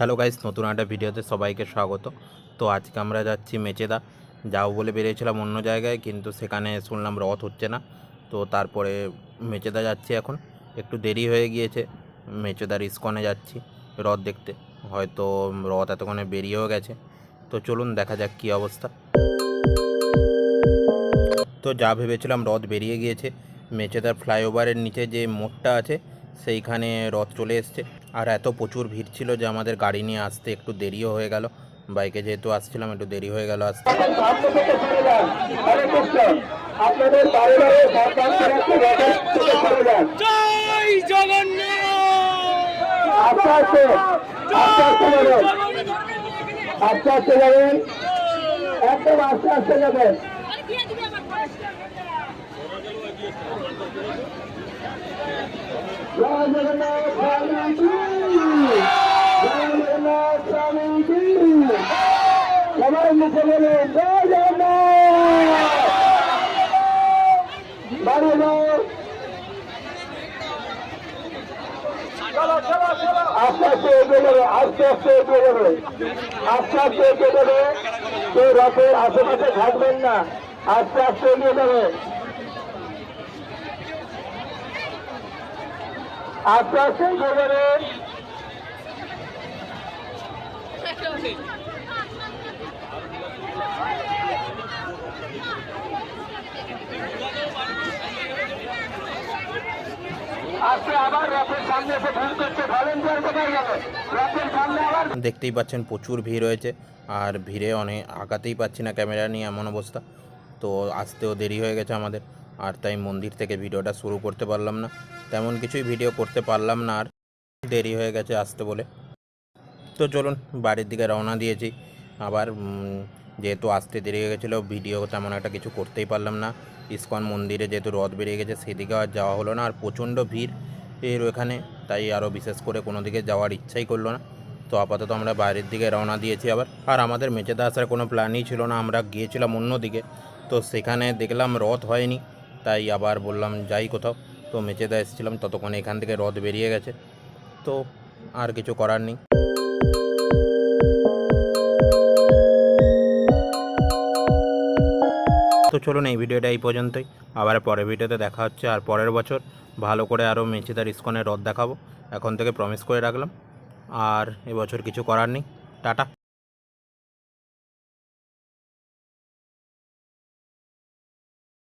Hello guys, নতুন একটা ভিডিওতে সবাইকে স্বাগত। তো আজকে আমরা যাচ্ছি মেচেদা। যাও বলে বেরিয়েছিলাম অন্য জায়গায়, কিন্তু সেখানে শুনলাম রথ হচ্ছে না। তো তারপরে মেচেদা যাচ্ছি এখন। একটু দেরি হয়ে গিয়েছে, মেচেদার ইস্কনে যাচ্ছি রথ দেখতে। হয়তো রথ এতক্ষণে বেরিয়েও গেছে। তো চলুন দেখা যাক কী অবস্থা। তো যা ভেবেছিলাম রথ বেরিয়ে গিয়েছে, মেচেদার ফ্লাইওভারের নিচে যে মোড়টা আছে, সেইখানে রথ চলে এসছে। আর এত প্রচুর ভিড় ছিল যে আমাদের গাড়ি নিয়ে আসতে একটু দেরিও হয়ে গেল। বাইকে যেহেতু আসছিলাম একটু দেরি হয়ে গেল আসতে। আস্তে আস্তে যাবেন। একদম আস্তে আস্তে যাবেন। আস্তে আস্তে এগিয়ে যাবে আস্তে আস্তে এগিয়ে যাবে আস্তে আস্তে এগিয়ে যাবে রথের আশেপাশে থাকবেন না আস্তে আস্তে এগিয়ে যাবে আবার দেখতেই পাচ্ছেন প্রচুর ভিড় হয়েছে আর ভিড়ে অনেক আগাতেই পাচ্ছি না ক্যামেরা নিয়ে, এমন অবস্থা। তো আসতেও দেরি হয়ে গেছে আমাদের। আর তাই মন্দির থেকে ভিডিওটা শুরু করতে পারলাম না। তেমন কিছুই ভিডিও করতে পারলাম না আর দেরি হয়ে গেছে আসতে বলে। তো চলুন বাড়ির দিকে রওনা দিয়েছি। আবার যেহেতু আসতে দেরি হয়ে গেছিল, ভিডিও তেমন একটা কিছু করতেই পারলাম না। ইস্কন মন্দিরে যেহেতু রথ বেরিয়ে গেছে, সেদিকে আর যাওয়া হলো না। আর প্রচণ্ড ভিড় এর ওখানে, তাই আরও বিশেষ করে কোনো দিকে যাওয়ার ইচ্ছাই করল না। তো আপাতত আমরা বাইরের দিকে রওনা দিয়েছি আবার। আর আমাদের মেচেদা আসার কোনো প্ল্যানই ছিল না। আমরা গিয়েছিলাম অন্য দিকে তো সেখানে দেখলাম রথ হয়নি। তাই আবার বললাম, যাই কোথাও। তো মেচেদা এসেছিলাম, ততক্ষণে এখান থেকে রথ বেরিয়ে গেছে। তো আর কিছু করার নেই। তো চলুন এই ভিডিওটা এই পর্যন্তই। আবার পরের ভিডিওতে দেখা হচ্ছে, আর পরের বছর ভালো করে আরও মেচেদার ইস্কনের রথ দেখাবো। এখন থেকে প্রমিস করে রাখলাম। আর এবছর কিছু করার নেই। টাটা।